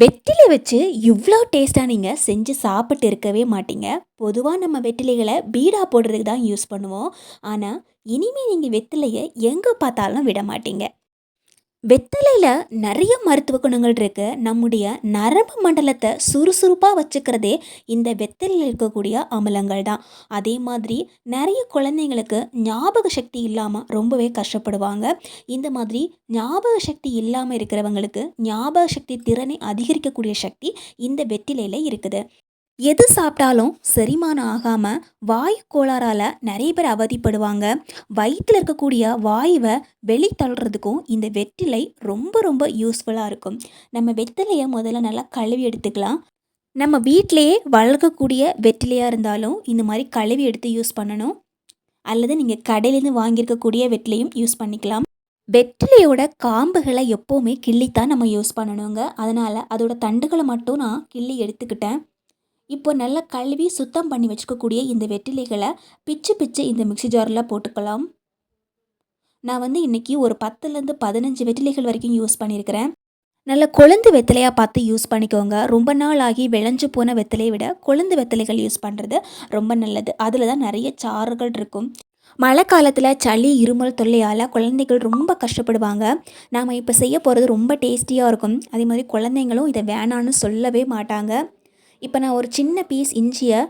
வெற்றிலை வச்சு இவ்வளோ டேஸ்ட்டாக நீங்கள் செஞ்சு சாப்பிட்டு இருக்கவே மாட்டீங்க. பொதுவாக நம்ம வெற்றிலைகளை பீடா போடுறதுக்கு தான் யூஸ் பண்ணுவோம். ஆனால் இனிமேல் நீங்கள் வெற்றிலையை எங்கே பார்த்தாலும் விட மாட்டீங்க. வெத்தலையில் நிறைய மருத்துவ குணங்கள் இருக்குது நம்முடைய நரம்பு மண்டலத்தை சுறுசுறுப்பாக வச்சுக்கிறதே இந்த வெத்தலையில் இருக்கக்கூடிய அமிலங்கள் தான். அதே மாதிரி நிறைய குழந்தைங்களுக்கு ஞாபக சக்தி இல்லாமல் ரொம்பவே கஷ்டப்படுவாங்க. இந்த மாதிரி ஞாபக சக்தி இல்லாமல் இருக்கிறவங்களுக்கு ஞாபக சக்தி திறனை அதிகரிக்கக்கூடிய சக்தி இந்த வெற்றிலையில் இருக்குது. எது சாப்பிட்டாலும் செரிமானம் ஆகாமல் வாயு கோளாறால் நிறைய பேர் அவதிப்படுவாங்க. வயிற்றில் இருக்கக்கூடிய வாயுவை வெளி தள்ளுறதுக்கும் இந்த வெற்றிலை ரொம்ப ரொம்ப யூஸ்ஃபுல்லாக இருக்கும். நம்ம வெற்றிலையை முதல்ல நல்லா கழுவி எடுத்துக்கலாம். நம்ம வீட்டிலையே வளர்க்கக்கூடிய வெற்றிலையாக இருந்தாலும் இந்த மாதிரி கழுவி எடுத்து யூஸ் பண்ணணும். அல்லது நீங்கள் கடையிலேருந்து வாங்கியிருக்கக்கூடிய வெற்றிலையும் யூஸ் பண்ணிக்கலாம். வெற்றிலையோட காம்புகளை எப்போவுமே கிள்ளித்தான் நம்ம யூஸ் பண்ணணுங்க. அதனால் அதோட தண்டுகளை மட்டும் நான் கிள்ளி எடுத்துக்கிட்டேன். இப்போ நல்லா கழுவி சுத்தம் பண்ணி வச்சுக்கக்கூடிய இந்த வெற்றிலைகளை பிச்சு பிச்சு இந்த மிக்சி ஜாரில் போட்டுக்கலாம். நான் வந்து இன்றைக்கி ஒரு பத்துலேருந்து பதினஞ்சு வெற்றிலைகள் வரைக்கும் யூஸ் பண்ணியிருக்கிறேன். நல்ல கொழுந்து வெத்தலையாக பார்த்து யூஸ் பண்ணிக்கோங்க. ரொம்ப நாள் ஆகி விளைஞ்சு போன வெத்தலையை விட கொழுந்து வெத்தலைகள் யூஸ் பண்ணுறது ரொம்ப நல்லது. அதில் தான் நிறைய சாறுகள் இருக்கும். மழை காலத்தில் சளி இருமல் தொல்லையால் குழந்தைகள் ரொம்ப கஷ்டப்படுவாங்க. நாம் இப்போ செய்ய போகிறது ரொம்ப டேஸ்டியாக இருக்கும். அதே மாதிரி குழந்தைங்களும் இதை வேணான்னு சொல்லவே மாட்டாங்க. இப்போ நான் ஒரு சின்ன பீஸ் இஞ்சியை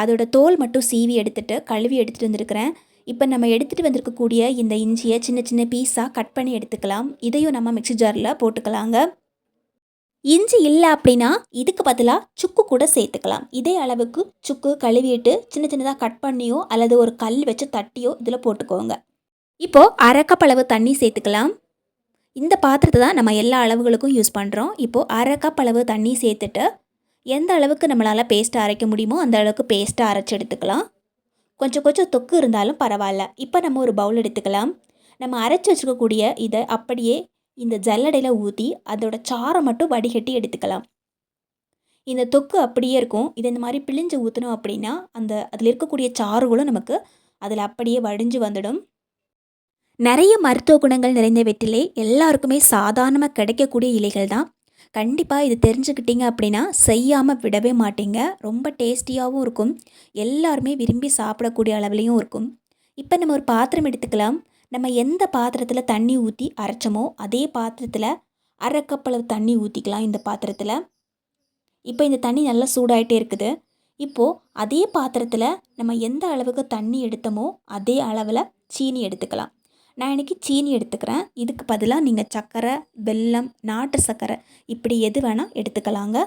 அதோட தோல் மட்டும் சீவி எடுத்துகிட்டு கழுவி எடுத்துகிட்டு வந்திருக்கிறேன். இப்போ நம்ம எடுத்துகிட்டு வந்திருக்கக்கூடிய இந்த இஞ்சியை சின்ன சின்ன பீஸாக கட் பண்ணி எடுத்துக்கலாம். இதையும் நம்ம மிக்சி ஜாரில் போட்டுக்கலாங்க. இஞ்சி இல்லை அப்படின்னா இதுக்கு பதிலாக சுக்கு கூட சேர்த்துக்கலாம். இதே அளவுக்கு சுக்கு கழுவிட்டு சின்ன சின்னதாக கட் பண்ணியோ அல்லது ஒரு கல் வச்சு தட்டியோ இதில் போட்டுக்கோங்க. இப்போது அரைக்கப்பளவு தண்ணி சேர்த்துக்கலாம். இந்த பாத்திரத்தை தான் நம்ம எல்லா அளவுகளுக்கும் யூஸ் பண்ணுறோம் இப்போது அரைக்கப்பளவு தண்ணி சேர்த்துட்டு எந்த அளவுக்கு நம்மளால் பேஸ்ட்டை அரைக்க முடியுமோ அந்த அளவுக்கு பேஸ்ட்டை அரைச்சி எடுத்துக்கலாம். கொஞ்சம் கொஞ்சம் தொக்கு இருந்தாலும் பரவாயில்ல. இப்போ நம்ம ஒரு பவுல் எடுத்துக்கலாம். நம்ம அரைச்சி வச்சுக்கக்கூடிய இதை அப்படியே இந்த ஜல்லடையில் ஊற்றி அதோட சாரை மட்டும் வடிகட்டி எடுத்துக்கலாம். இந்த தொக்கு அப்படியே இருக்கும். இதை இந்த மாதிரி பிழிஞ்சு ஊற்றினோம் அப்படின்னா அந்த அதில் இருக்கக்கூடிய சாறுகளும் நமக்கு அதில் அப்படியே வடிஞ்சு வந்துடும். நிறைய மருத்துவ குணங்கள் நிறைந்த வெற்றிலை எல்லாருக்குமே சாதாரணமாக கிடைக்கக்கூடிய இலைகள் தான். கண்டிப்பாக இது தெரிஞ்சுக்கிட்டீங்க அப்படின்னா செய்யாமல் விடவே மாட்டீங்க. ரொம்ப டேஸ்டியாகவும் இருக்கும். எல்லாருமே விரும்பி சாப்பிடக்கூடிய அளவுலேயும் இருக்கும். இப்போ நம்ம ஒரு பாத்திரம் எடுத்துக்கலாம். நம்ம எந்த பாத்திரத்தில் தண்ணி ஊற்றி அரைச்சோமோ அதே பாத்திரத்தில் அரை கப்பளவு தண்ணி ஊற்றிக்கலாம் இந்த பாத்திரத்தில். இப்போ இந்த தண்ணி நல்லா சூடாகிட்டே இருக்குது. இப்போது அதே பாத்திரத்தில் நம்ம எந்த அளவுக்கு தண்ணி எடுத்தோமோ அதே அளவில் சீனி எடுத்துக்கலாம். நான் இன்றைக்கி சீனி எடுத்துக்கிறேன். இதுக்கு பதிலாக நீங்கள் சர்க்கரை வெல்லம் நாட்டு சர்க்கரை இப்படி எது வேணால் எடுத்துக்கலாங்க.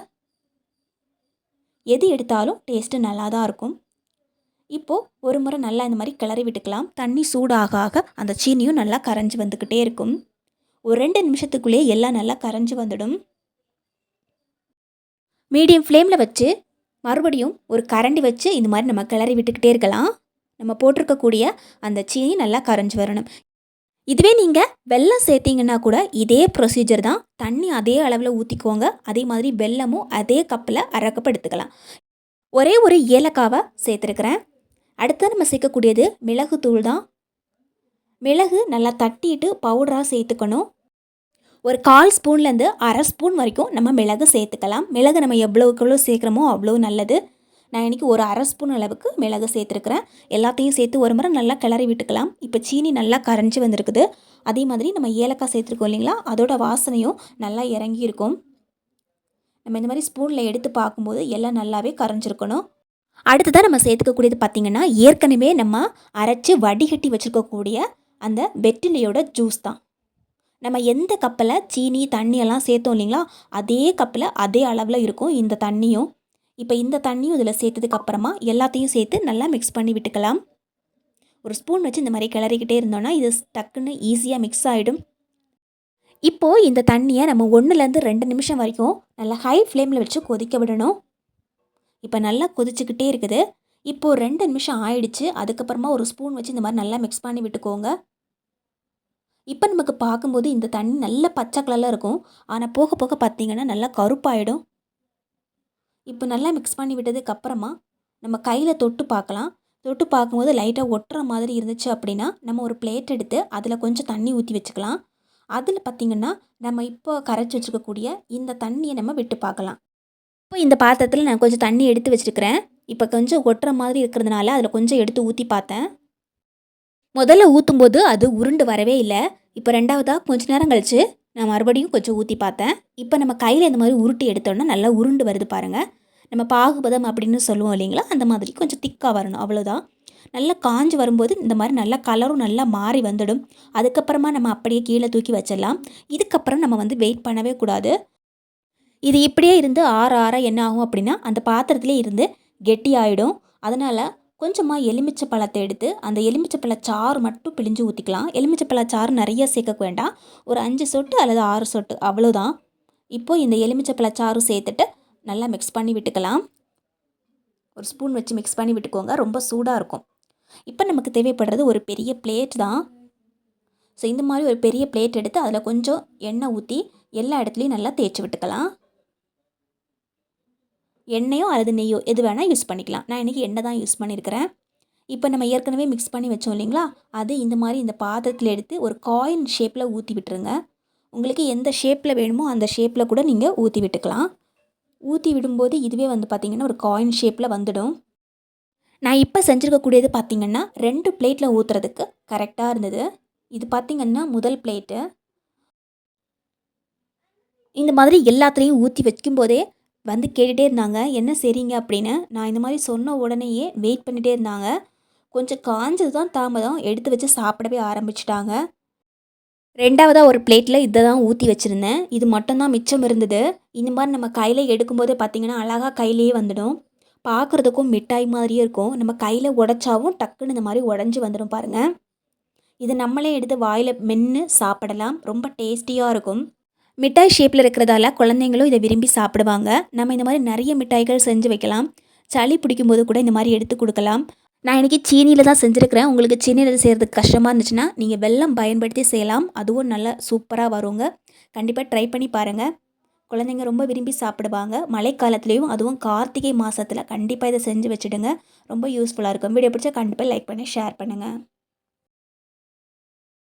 எது எடுத்தாலும் டேஸ்ட்டு நல்லா தான் இருக்கும். இப்போது ஒரு முறை நல்லா இந்த மாதிரி கிளறி விட்டுக்கலாம். தண்ணி சூடாக ஆக அந்த சீனியும் நல்லா கரைஞ்சி வந்துக்கிட்டே இருக்கும். ஒரு ரெண்டு நிமிஷத்துக்குள்ளேயே எல்லாம் நல்லா கரைஞ்சி வந்துடும். மீடியம் ஃப்ளேமில் வச்சு மறுபடியும் ஒரு கரண்டி வச்சு இந்த மாதிரி நம்ம கிளறி விட்டுக்கிட்டே இருக்கலாம். நம்ம போட்டிருக்கக்கூடிய அந்த சீனி நல்லா கரைஞ்சி வரணும். இதுவே நீங்கள் வெல்லம் சேர்த்திங்கன்னா கூட இதே ப்ரொசீஜர் தான். தண்ணி அதே அளவில் ஊற்றிக்கோங்க அதே மாதிரி வெல்லமும் அதே கப்பில் அரை கப் எடுத்துக்கலாம். ஒரே ஒரு ஏலக்காவை சேர்த்துருக்குறேன். அடுத்து நம்ம சேர்க்கக்கூடியது மிளகு தூள் தான். மிளகு நல்லா தட்டிட்டு பவுடராக சேர்த்துக்கணும். ஒரு கால் ஸ்பூன்லேருந்து அரை ஸ்பூன் வரைக்கும் நம்ம மிளகு சேர்த்துக்கலாம். மிளகு நம்ம எவ்வளோக்கு எவ்வளோ சேர்க்குறோமோ அவ்வளோ நல்லது. நான் இன்றைக்கி ஒரு அரை ஸ்பூன் அளவுக்கு மிளகு சேர்த்துருக்குறேன். எல்லாத்தையும் சேர்த்து ஒரு முறை நல்லா கிளறி விட்டுக்கலாம். இப்போ சீனி நல்லா கரைஞ்சி வந்திருக்குது. அதே மாதிரி நம்ம ஏலக்காய் சேர்த்துருக்கோம் இல்லைங்களா? அதோட வாசனையும் நல்லா இறங்கி இருக்கும் நம்ம இந்த மாதிரி ஸ்பூனில் எடுத்து பார்க்கும்போது எல்லாம் நல்லாவே கரைஞ்சிருக்கணும். அடுத்ததாக நம்ம சேர்த்துக்கக்கூடியது பார்த்திங்கன்னா ஏற்கனவே நம்ம அரைச்சி வடிகட்டி வச்சுருக்கக்கூடிய அந்த வெற்றிலையோட ஜூஸ் தான். நம்ம எந்த கப்பில் சீனி தண்ணியெல்லாம் சேர்த்தோம் இல்லைங்களா? அதே கப்பில் அதே அளவில் இருக்கும் இந்த தண்ணியும். இப்போ இந்த தண்ணியும் இதில் சேர்த்ததுக்கு அப்புறமா எல்லாத்தையும் சேர்த்து நல்லா மிக்ஸ் பண்ணி விட்டுக்கலாம். ஒரு ஸ்பூன் வச்சு இந்த மாதிரி கிளறிக்கிட்டே இருந்தோன்னா இது டக்குன்னு ஈஸியாக மிக்ஸ் ஆகிடும் இப்போது இந்த தண்ணியை நம்ம ஒன்றுலேருந்து ரெண்டு நிமிஷம் வரைக்கும் நல்லா ஹை ஃப்ளேமில் வச்சு கொதிக்க விடணும். இப்போ நல்லா கொதிச்சுக்கிட்டே இருக்குது. இப்போது ரெண்டு நிமிஷம் ஆயிடுச்சு. அதுக்கப்புறமா ஒரு ஸ்பூன் வச்சு இந்த மாதிரி நல்லா மிக்ஸ் பண்ணி விட்டுக்கோங்க. இப்போ நமக்கு பார்க்கும்போது இந்த தண்ணி நல்ல பச்சை கலரில் இருக்கும். ஆனால் போக போக பார்த்தீங்கன்னா நல்லா கருப்பாயிடும். இப்போ நல்லா மிக்ஸ் பண்ணி விட்டதுக்கு அப்புறமா நம்ம கையில் தொட்டு பார்க்கலாம். தொட்டு பார்க்கும்போது லைட்டாக ஒட்டுற மாதிரி இருந்துச்சு அப்படின்னா நம்ம ஒரு பிளேட் எடுத்து அதில் கொஞ்சம் தண்ணி ஊற்றி வச்சுக்கலாம். அதில் பார்த்திங்கன்னா நம்ம இப்போ கரைச்சி வச்சுருக்கக்கூடிய இந்த தண்ணியை நம்ம விட்டு பார்க்கலாம். இப்போ இந்த பாத்திரத்தில் நான் கொஞ்சம் தண்ணி எடுத்து வச்சுருக்கிறேன். இப்போ கொஞ்சம் ஒட்டுற மாதிரி இருக்கிறதுனால அதில் கொஞ்சம் எடுத்து ஊற்றி பார்த்தேன். முதல்ல ஊற்றும்போது அது உருண்டு வரவே இல்லை. இப்போ ரெண்டாவதாக கொஞ்ச நேரம் கழிச்சு நான் மறுபடியும் கொஞ்சம் ஊற்றி பார்த்தேன். இப்போ நம்ம கையில் இந்த மாதிரி உருட்டி எடுத்தோன்னா நல்லா உருண்டு வருது பாருங்கள் நம்ம பாகுபதம் அப்படின்னு சொல்லுவோம் இல்லைங்களா? அந்த மாதிரி கொஞ்சம் திக்காக வரணும். அவ்வளோதான் நல்லா காஞ்சு வரும்போது இந்த மாதிரி நல்லா கலரும் நல்லா மாறி வந்துடும். அதுக்கப்புறமா நம்ம அப்படியே கீழே தூக்கி வச்சிடலாம். இதுக்கப்புறம் நம்ம வந்து வெயிட் பண்ணவே கூடாது. இது இப்படியே இருந்து ஆற ஆற என்ன ஆகும் அப்படின்னா அந்த பாத்திரத்திலே இருந்து கெட்டி ஆகிடும் அதனால் கொஞ்சமாக எலுமிச்சை பழத்தை எடுத்து அந்த எலுமிச்சை பழ சாறு மட்டும் பிழிஞ்சு ஊற்றிக்கலாம் எலுமிச்சை பழ சாறு நிறைய சேர்க்க வேண்டாம். ஒரு அஞ்சு சொட்டு அல்லது ஆறு சொட்டு அவ்வளோதான் இப்போது இந்த எலுமிச்சை பழ சாறு சேர்த்துட்டு நல்லா மிக்ஸ் பண்ணி விட்டுக்கலாம். ஒரு ஸ்பூன் வச்சு மிக்ஸ் பண்ணி விட்டுக்கோங்க ரொம்ப சூடாக இருக்கும். இப்போ நமக்கு தேவைப்படுறது ஒரு பெரிய பிளேட் தான். ஸோ இந்த மாதிரி ஒரு பெரிய பிளேட் எடுத்து அதில் கொஞ்சம் எண்ணெய் ஊற்றி எல்லா இடத்துலையும் நல்லா தேய்ச்சி விட்டுக்கலாம். எண்ணெயோ அல்லது நெய்யோ எது வேணால் யூஸ் பண்ணிக்கலாம். நான் இன்றைக்கி எண்ணெய் தான் யூஸ் பண்ணியிருக்கிறேன் இப்போ நம்ம ஏற்கனவே மிக்ஸ் பண்ணி வச்சோம் இல்லைங்களா? அது இந்த மாதிரி இந்த பாத்திரத்தில் எடுத்து ஒரு காயின் ஷேப்பில் ஊற்றி விட்டுருங்க. உங்களுக்கு எந்த ஷேப்பில் வேணுமோ அந்த ஷேப்பில் கூட நீங்கள் ஊற்றி விட்டுக்கலாம். ஊற்றி விடும்போது இதுவே வந்து பார்த்திங்கன்னா ஒரு காயின் ஷேப்பில் வந்துடும். நான் இப்போ செஞ்சுருக்கக்கூடியது பார்த்திங்கன்னா ரெண்டு பிளேட்டில் ஊற்றுறதுக்கு கரெக்டாக இருந்தது. இது பார்த்திங்கன்னா முதல் பிளேட்டு இந்த மாதிரி எல்லாத்துலேயும் ஊற்றி வைக்கும்போதே வந்து கேட்டுகிட்டே இருந்தாங்க. என்ன சரிங்க அப்படின்னு நான் இந்த மாதிரி சொன்ன உடனேயே வெயிட் பண்ணிகிட்டே இருந்தாங்க. கொஞ்சம் காஞ்சது தான் தாமதம். எடுத்து வச்சு சாப்பிடவே ஆரம்பிச்சிட்டாங்க. ரெண்டாவதாக ஒரு பிளேட்டில் இதை தான் ஊற்றி வச்சுருந்தேன். இது மட்டும்தான் மிச்சம் இருந்தது. இந்த மாதிரி நம்ம கையில் எடுக்கும்போது பார்த்திங்கன்னா அழகாக கையிலேயே வந்துடும். பார்க்குறதுக்கும் மிட்டாய் மாதிரியே இருக்கும். நம்ம கையில் உடச்சாவும் டக்குன்னு இந்த மாதிரி உடஞ்சி வந்துடும் பாருங்கள் இது நம்மளே எடுத்து வாயில் மென்று சாப்பிடலாம். ரொம்ப டேஸ்டியாக இருக்கும். மிட்டாய் ஷேப்பில் இருக்கிறதால குழந்தைங்களும் இதை விரும்பி சாப்பிடுவாங்க. நம்ம இந்த மாதிரி நிறைய மிட்டாய்கள் செஞ்சு வைக்கலாம். சளி பிடிக்கும்போது கூட இந்த மாதிரி எடுத்து கொடுக்கலாம். நான் இன்றைக்கி சீனியில் தான் செஞ்சுருக்கிறேன். உங்களுக்கு சீனியில் செய்கிறதுக்கு கஷ்டமாக இருந்துச்சுன்னா நீங்கள் வெள்ளம் பயன்படுத்தி செய்யலாம். அதுவும் நல்லா சூப்பராக வருங்க. கண்டிப்பாக ட்ரை பண்ணி பாருங்கள் குழந்தைங்க ரொம்ப விரும்பி சாப்பிடுவாங்க. மழைக்காலத்துலேயும் அதுவும் கார்த்திகை மாதத்தில் கண்டிப்பாக இதை செஞ்சு வச்சுடுங்க. ரொம்ப யூஸ்ஃபுல்லாக இருக்கும். வீடியோ பிடிச்சா கண்டிப்பாக லைக் பண்ணி ஷேர் பண்ணுங்கள்